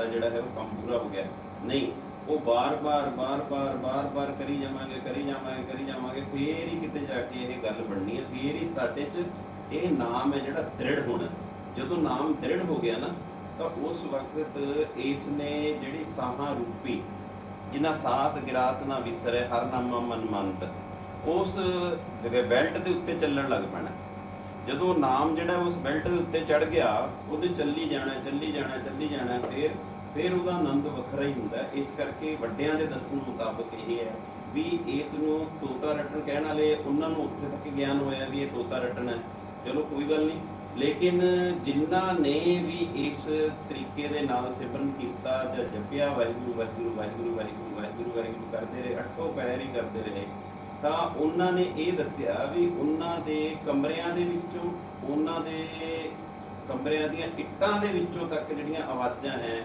ਸਾਡਾ ਜਿਹੜਾ ਹੈ ਉਹ ਕੰਮ ਪੂਰਾ ਹੋ ਗਿਆ। ਨਹੀਂ, ਉਹ ਬਾਰ-ਬਾਰ ਬਾਰ-ਬਾਰ ਬਾਰ-ਬਾਰ ਕਰੀ ਜਾਵਾਂਗੇ ਕਰੀ ਜਾਵਾਂਗੇ ਕਰੀ ਜਾਵਾਂਗੇ, ਫੇਰ ਹੀ ਕਿਤੇ ਜਾ ਕੇ ਇਹ ਗੱਲ ਬਣਨੀ ਹੈ। ਫੇਰ ਹੀ ਸਾਡੇ 'ਚ ਇਹ ਨਾਮ ਹੈ ਜਿਹੜਾ ਦ੍ਰਿੜ ਹੋਣਾ। ਜਦੋਂ ਨਾਮ ਦ੍ਰਿੜ ਹੋ ਗਿਆ ਨਾ, ਤਾਂ ਉਸ ਵਕਤ ਇਸ ਨੇ ਜਿਹੜੀ ਸਾਹਾਂ ਰੂਪੀ ਜਿਨ੍ਹਾਂ ਸਾਸ ਗਿਰਾਸ ਨਾ ਵਿਸਰੇ, ਹਰ ਨਾਮਾ ਮਨ ਮੰਤ ਉਸ ਬੈਲਟ ਦੇ ਉੱਤੇ ਚੱਲਣ ਲੱਗ ਪੈਣਾ। ਜਦੋਂ ਨਾਮ ਜਿਹੜਾ ਉਸ ਬੈਲਟ ਦੇ ਉੱਤੇ ਚੜ ਗਿਆ ਉਹਦੇ ਚੱਲੀ ਜਾਣਾ ਚੱਲੀ ਜਾਣਾ ਚੱਲੀ ਜਾਣਾ, ਫਿਰ ਫਿਰ ਉਹਦਾ ਆਨੰਦ ਵੱਖਰਾ ਹੀ ਹੁੰਦਾ। ਇਸ ਕਰਕੇ ਵੱਡਿਆਂ ਦੇ ਦੱਸਣ ਮੁਤਾਬਕ ਇਹ ਹੈ ਵੀ ਇਸ ਨੂੰ ਤੋਤਾ ਰਟਣ ਕਹਿਣ ਵਾਲੇ ਉਹਨਾਂ ਨੂੰ ਉੱਥੇ ਤੱਕ ਗਿਆਨ ਹੋਇਆ ਵੀ ਇਹ ਤੋਤਾ ਰਟਣ ਹੈ। ਚਲੋ ਕੋਈ ਗੱਲ ਨਹੀਂ। ਲੇਕਿਨ ਜਿਨ੍ਹਾਂ ਨੇ ਵੀ ਇਸ ਤਰੀਕੇ ਦੇ ਨਾਲ ਸਿਮਰਨ ਕੀਤਾ ਜਾਂ ਜਪਿਆ, ਵਾਹਿਗੁਰੂ ਵਾਹਿਗੁਰੂ ਵਾਹਿਗੁਰੂ ਵਾਹਿਗੁਰੂ ਵਾਹਿਗੁਰੂ ਵਾਹਿਗੁਰੂ ਕਰਦੇ ਰਹੇ, ਅੱਠੋ ਪੈਰ ਹੀ ਕਰਦੇ ਰਹੇ ਤਾਂ ਉਹਨਾਂ ਨੇ ਇਹ ਦੱਸਿਆ ਵੀ ਉਹਨਾਂ ਦੇ ਕਮਰਿਆਂ ਦੇ ਵਿੱਚੋਂ, ਉਹਨਾਂ ਦੇ ਕਮਰਿਆਂ ਦੀਆਂ ਇੱਟਾਂ ਦੇ ਵਿੱਚੋਂ ਤੱਕ ਜਿਹੜੀਆਂ ਆਵਾਜ਼ਾਂ ਹੈ